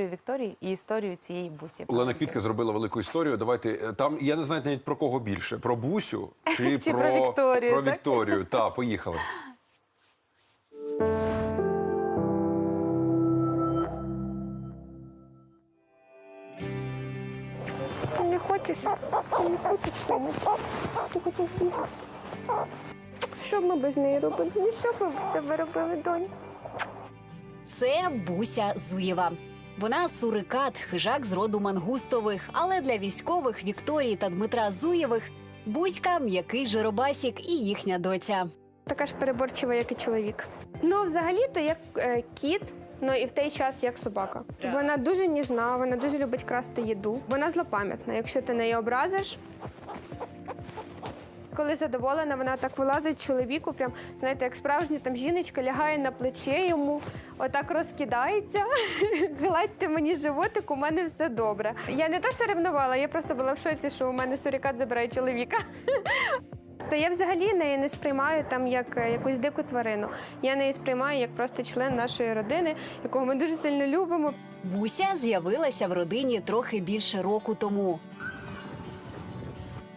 Вікторії і історію цієї бусі. Олена Квітка зробила велику історію. Давайте е, там я не знаю навіть про кого більше: про Бусю чи, Чи про Вікторію, Про так? Вікторію. Та, поїхали. Ти не хочеш? Ти не хочеш помочь? Ти хочеш бігати? Що б ми без неї робили? Ну що б ми без тебе робили, донь? Це Буся Зуєва. Вона сурикат, хижак з роду мангустових, але для військових Вікторії та Дмитра Зуєвих Буська м'який жиробасік і їхня доця. Така ж переборчива, як і чоловік. Ну, взагалі-то як е, кіт, ну і в той час як собака. Вона дуже ніжна, вона дуже любить красти їду. Вона злопам'ятна. Якщо ти неї образиш. Коли задоволена, вона так вилазить чоловіку, прям знаєте, як справжня там жіночка лягає на плече йому, отак розкидається. Гладьте мені животик, у мене все добре. Я не то що ревнувала, я просто була в шоці, що у мене сурікат забирає чоловіка. То я взагалі неї не сприймаю там як е, якусь дику тварину. Я неї сприймаю як просто член нашої родини, якого ми дуже сильно любимо. Буся з'явилася в родині трохи більше року тому.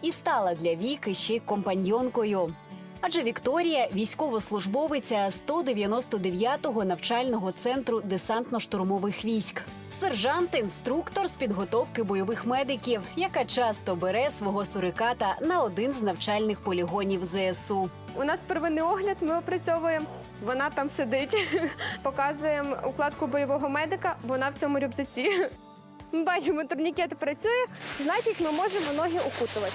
І стала для Віки ще й компаньйонкою. Адже Вікторія військовослужбовиця 199-го навчального центру десантно-штурмових військ. Сержант-інструктор з підготовки бойових медиків, яка часто бере свого суриката на один з навчальних полігонів ЗСУ. У нас первинний огляд, ми опрацьовуємо. Вона там сидить, показуємо укладку бойового медика. Вона в цьому рюкзаці. Ми бачимо, турнікет працює, значить, ми можемо ноги укутувати.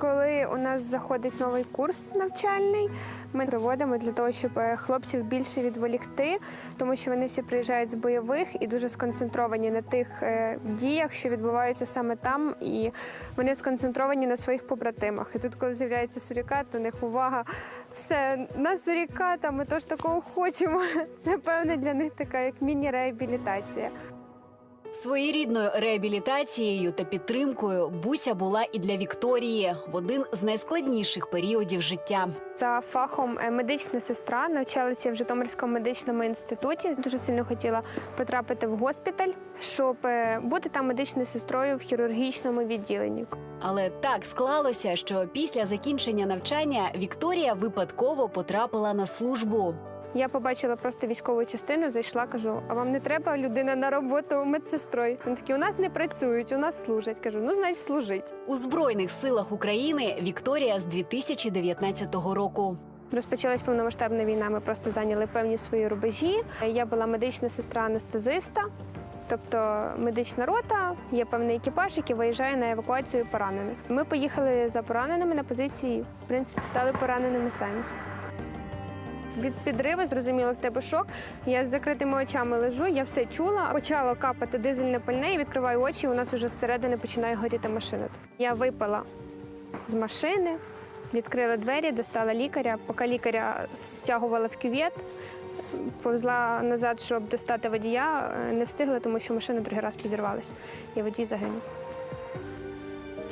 Коли у нас заходить новий курс навчальний, ми проводимо для того, щоб е, хлопців більше відволікти, тому що вони всі приїжджають з бойових і дуже сконцентровані на тих е, діях, що відбуваються саме там, і вони сконцентровані на своїх побратимах. І тут, коли з'являється сурікат, у них увага. Все, на суріката, ми теж такого хочемо. Це певне для них така як міні-реабілітація. Своєрідною реабілітацією та підтримкою Буся була і для Вікторії в один з найскладніших періодів життя. За фахом е, медична сестра навчалася в Житомирському медичному інституті. Дуже сильно хотіла потрапити в госпіталь, щоб е, бути там медичною сестрою в хірургічному відділенні. Але так склалося, що після закінчення навчання Вікторія випадково потрапила на службу. Я побачила просто військову частину, зайшла, кажу: а вам не треба людина на роботу медсестрою? Вони такі, у нас не працюють, у нас служать. Кажу, ну значить служить. У збройних силах України Вікторія з 2019 року. Розпочалась повномасштабна війна. Ми просто зайняли певні свої рубежі. Я була медична сестра анестезиста, тобто медична рота, є певний екіпаж, який виїжджає на евакуацію поранених. Ми поїхали за пораненими на позиції, в принципі, стали пораненими самі. Від підриву зрозуміло, в тебе шок. Я з закритими очами лежу, я все чула. Почало капати дизельне пальне, і відкриваю очі. У нас уже зсередини починає горіти машина. Я випала з машини, відкрила двері, достала лікаря. Поки лікаря стягувала в кювет, повзла назад, щоб достати водія. Не встигла, тому що машина другий раз підірвалася, і водій загинув.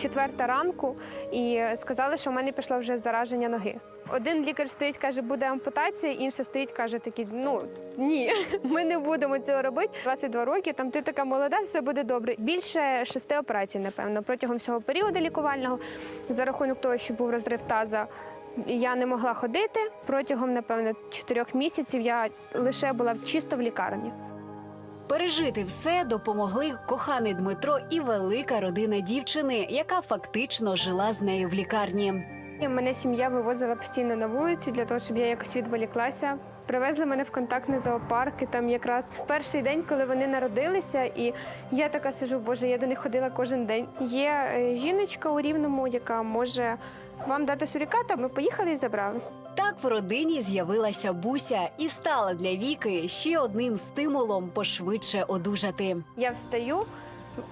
Четверта ранку, і сказали, що в мене пішло вже зараження ноги. Один лікар стоїть, каже, буде ампутація, інший стоїть, каже, такий, ну ні, ми не будемо цього робити. 22 роки, там ти така молода, все буде добре. Більше шести операцій, напевно, протягом всього періоду лікувального, за рахунок того, що був розрив таза. Я не могла ходити протягом, напевно, чотирьох місяців. Я лише була чисто в лікарні. Пережити все допомогли коханий Дмитро і велика родина дівчини, яка фактично жила з нею в лікарні. Мене сім'я вивозила постійно на вулицю для того, щоб я якось відволіклася. Привезли мене в контактний зоопарк, і там якраз в перший день, коли вони народилися, і я така сижу, боже, я до них ходила кожен день. Є е, жіночка у рівному, яка може вам дати суріката. Ми поїхали і забрали. Так в родині з'явилася Буся і стала для Віки ще одним стимулом пошвидше одужати. Я встаю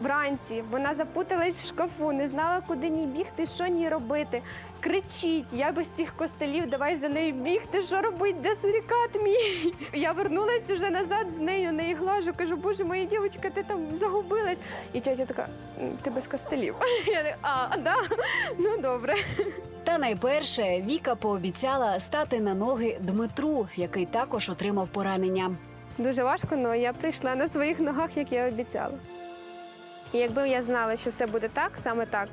вранці, вона запуталась в шкафу, не знала, куди ній бігти, що ній робити. Кричить, я без цих костелів, давай за нею бігти, що робить, де сурікат мій. Я вернулась уже назад з нею, неї глажу, кажу, боже, моя дівчинка, ти там загубилась. І тетя така, ти без костелів. Я така, а, да? Ну добре. Та найперше Віка пообіцяла стати на ноги Дмитру, який також отримав поранення. Дуже важко, але я прийшла на своїх ногах, як я обіцяла. І якби я знала, що все буде так, саме так,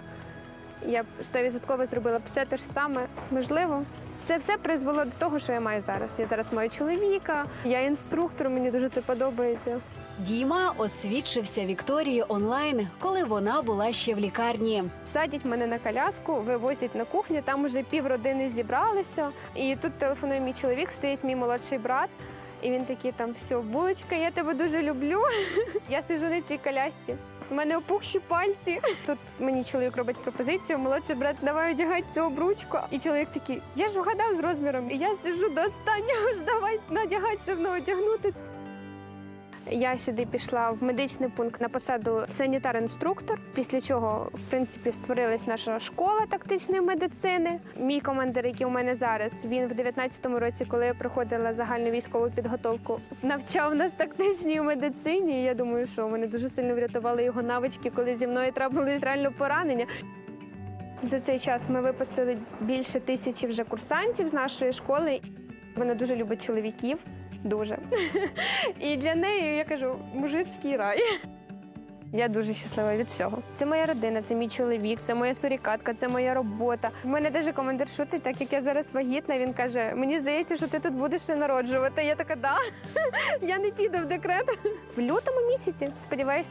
я б 100% зробила б все те ж саме. Можливо, це все призвело до того, що я маю зараз. Я зараз маю чоловіка, я інструктор, мені дуже це подобається. Діма освідчився Вікторії онлайн, коли вона була ще в лікарні. Садять мене на коляску, вивозять на кухню, там уже пів родини зібралися. І тут телефонує мій чоловік, стоїть мій молодший брат. І він такий там все, булочка, я тебе дуже люблю. Я сижу на цій колясці. У мене опухші пальці. Тут мені чоловік робить пропозицію. Молодший брат, давай одягай цю обручку. І чоловік такий, я ж вгадав з розміром. І я сижу до останнього ж давай надягати, щоб не одягнути. Я сюди пішла в медичний пункт на посаду санітар-інструктор, після чого, в принципі, створилась наша школа тактичної медицини. Мій командир, який у мене зараз, він в 19-му році, коли я проходила загальну військову підготовку, навчав нас тактичній медицині. Я думаю, що мене дуже сильно врятували його навички, коли зі мною трапилось реально поранення. За цей час ми випустили більше тисячі вже курсантів з нашої школи. Вона дуже любить чоловіків. Дуже. І для неї я кажу мужицький рай. Я дуже щаслива від всього. Це моя родина, це мій чоловік, це моя сурікатка, це моя робота. У мене навіть командир шутить, так як я зараз вагітна. Він каже: Мені здається, що ти тут будеш ще народжувати. Я така, да, я не піду в декрет. В лютому місяці, сподіваюсь,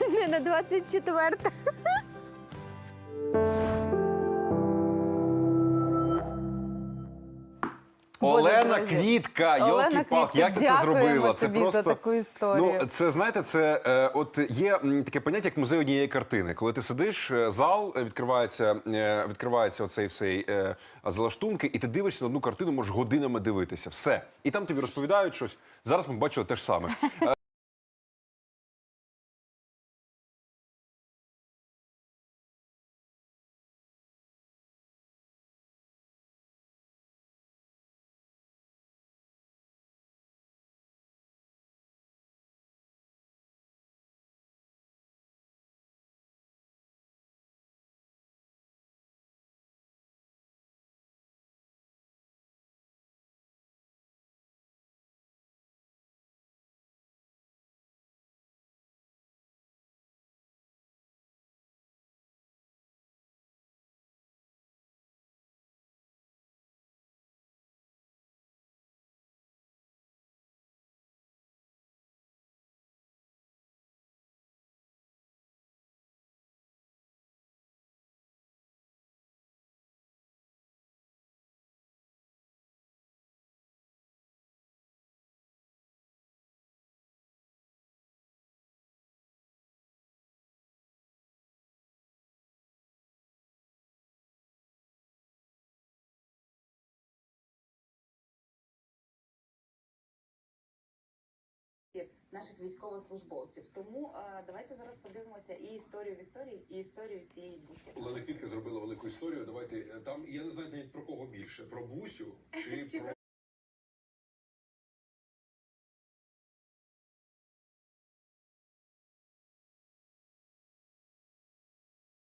не на 24 Боже, Олена друзі. Квітка, Олена Квітка, як ти це дякуємо зробила? Це тобі просто за таку історію. Ну, це знаєте, це е, от є м, таке поняття, як музей однієї картини. Коли ти сидиш, е, зал е, відкривається, е, відкривається оцей всей е, залаштунки, і ти дивишся на одну картину, можеш годинами дивитися. Все. І там тобі розповідають щось. Зараз ми бачили те ж саме. Е, наших військовослужбовців. Тому е, давайте зараз подивимося і історію Вікторії, і історію цієї бусі. Олена Квітка зробила велику історію. Давайте е, там я не знаю навіть про кого більше: про Бусю Чи про